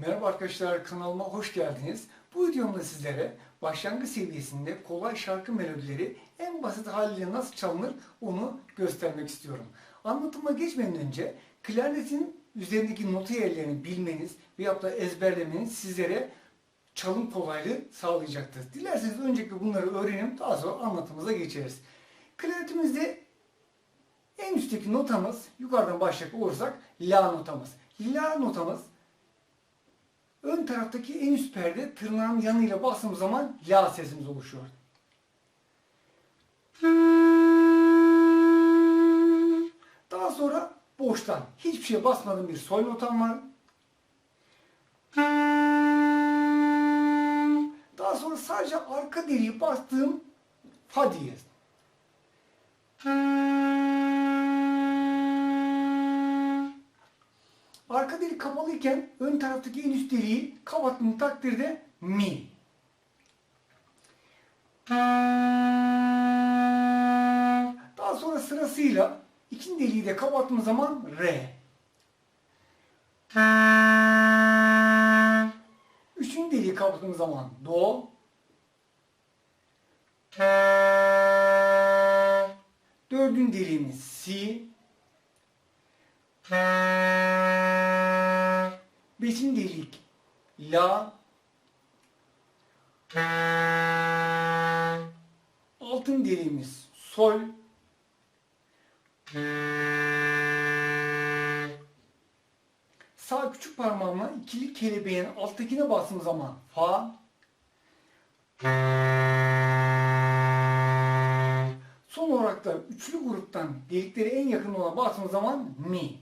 Merhaba arkadaşlar kanalıma hoş geldiniz. Bu videomda sizlere başlangıç seviyesinde kolay şarkı melodileri en basit haliyle nasıl çalınır onu göstermek istiyorum. Anlatıma geçmeden önce klarnetin üzerindeki nota yerlerini bilmeniz veya da ezberlemeniz sizlere çalım kolaylığı sağlayacaktır. Dilerseniz öncelikle bunları öğrenelim daha sonra anlatımıza geçeriz. Klarnetimizde en üstteki notamız yukarıdan başlayacak olursak La notamız. La notamız ön taraftaki en üst perde tırnağın yanıyla bastığımız zaman La sesimiz oluşuyor. Daha sonra boştan hiçbir şeye basmadığım bir sol notam var. Daha sonra sadece arka deliği bastığım Fa diyez. Arka delik kapalıyken ön taraftaki en üst deliği kapattığım takdirde Mi. Daha sonra sırasıyla ikinci deliği de kapattığım zaman Re. Üçüncü deliği kapattığım zaman Do. Dördüncü deliğimiz Si. Beşinci delik La. Altın deliğimiz Sol. Sağ küçük parmağımla ikili kelebeğin alttakine bastığım zaman Fa. Son olarak da üçlü gruptan delikleri en yakın olan bastığım zaman Mi.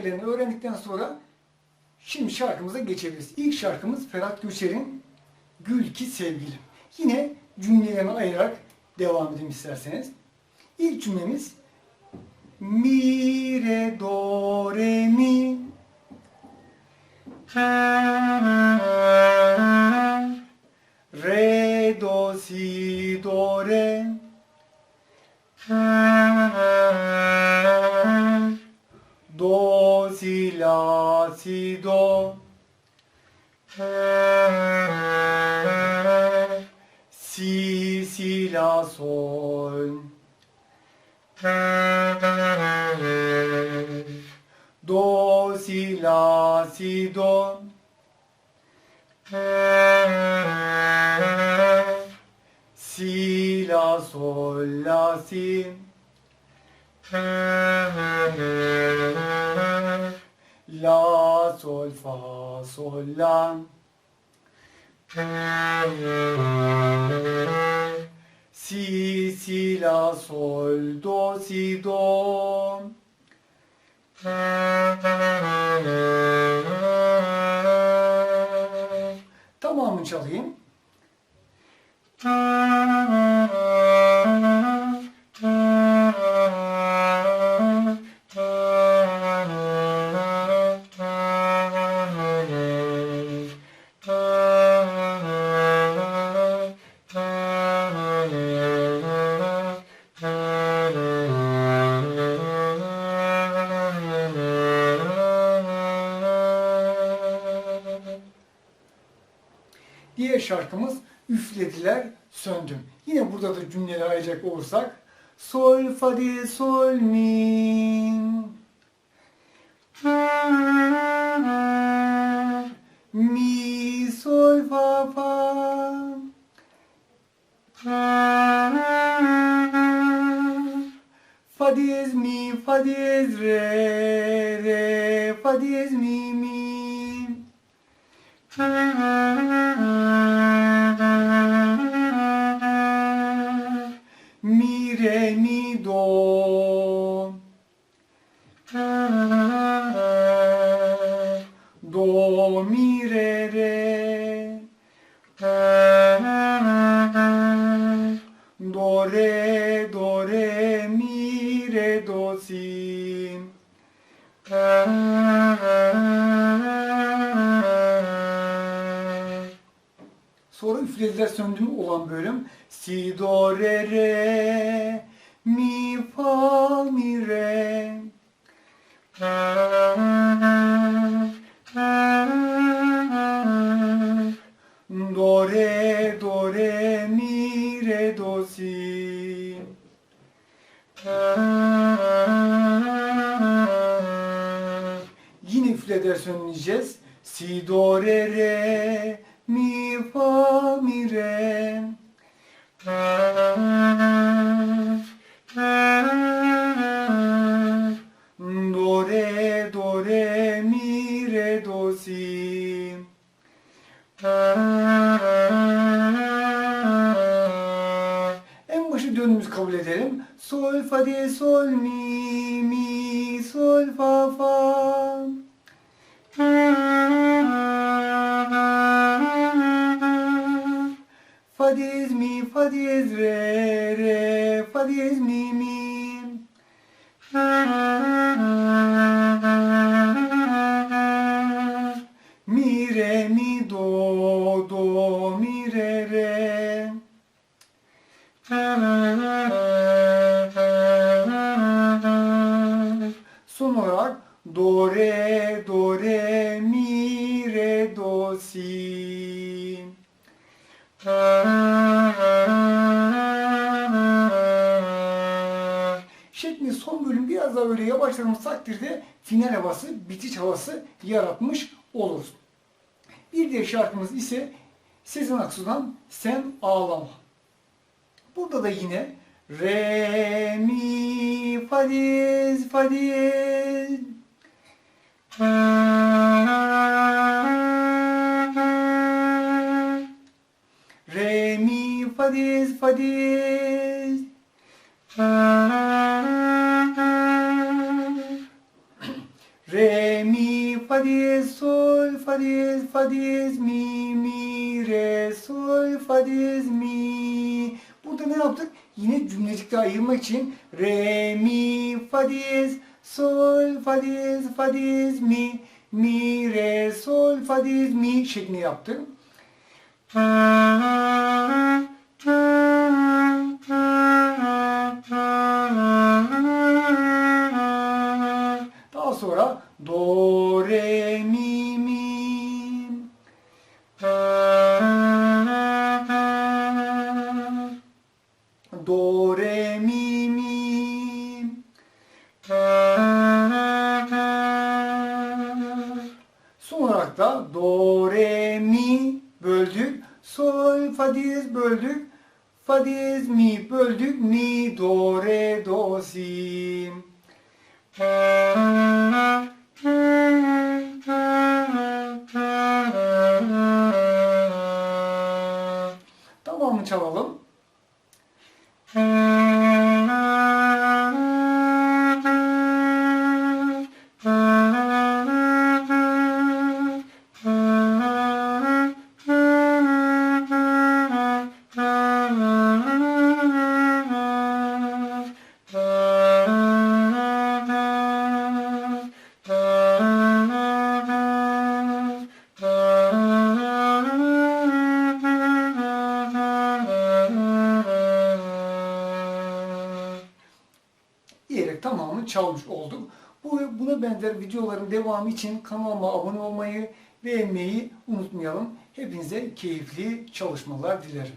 Nota yerlerini öğrendikten sonra şimdi şarkımıza geçebiliriz. İlk şarkımız Ferhat Göçer'in Gül ki sevgilim. Yine cümlelerini ayırarak devam edelim isterseniz. İlk cümlemiz Mi, re, do, re, mi. Re, do, si, si, do. Si, si, la, sol. Do, si, la, si, do. Si, la, sol, la, si. La, sol, fa, sol, la. Si, si, la, sol, do, si, do. Tamamını çalayım. Şarkımız Üflediler Söndüm. Yine burada da cümleleri ayıracak olursak Sol, fa, di, sol, mi. Mi, sol, fa, fa. Fa diyez mi, fa diyez re, re, fa diyez mi, mi. Mi, re, mi, do. Do, mi, re, re. Do, re, do, re, mi, re, do, si. Sonra üflediler söndüm olan bölüm si do re re mi fa mi re. Do re do re mi re do si. Yine üfleder söyleyeceğiz si do re re mi fa mi re. Do, re, do, re, mi, re, do, si. En başı dönümüzü kabul edelim. Sol, fa, di, sol, mi, mi, sol, fa, fa. Fa diyez mi, fa diyez re, re, fa diyez mi, mi. Biraz daha böyle yavaşladığımız takdirde final havası, bitiş havası yaratmış oluruz. Bir diğer şarkımız ise Sezen Aksu'dan Sen Ağlama. Burada da yine Re, Mi, Fa diyez, Fa diyez. Re, Mi, Fa diyez, Fa diyez. Fa diyez, sol, fa diyez, fa diyez, mi, mi, re, sol, fa diyez, mi. Burada ne yaptık? Yine cümlecikte ayırmak için re, mi, fa diyez, sol, fa diyez, fa diyez, mi, mi, re, sol, fa diyez, mi şeklinde yaptık. Sonra do, re, mi, mi. Do, re, mi, mi. Son olarak da do, re, mi böldük. Sol, fa diyez böldük. Fa diyez mi böldük. Mi, do, re, do, si. Çalmış olduk. Bu ve buna benzer videoların devamı için kanalıma abone olmayı, beğenmeyi unutmayalım. Hepinize keyifli çalışmalar dilerim.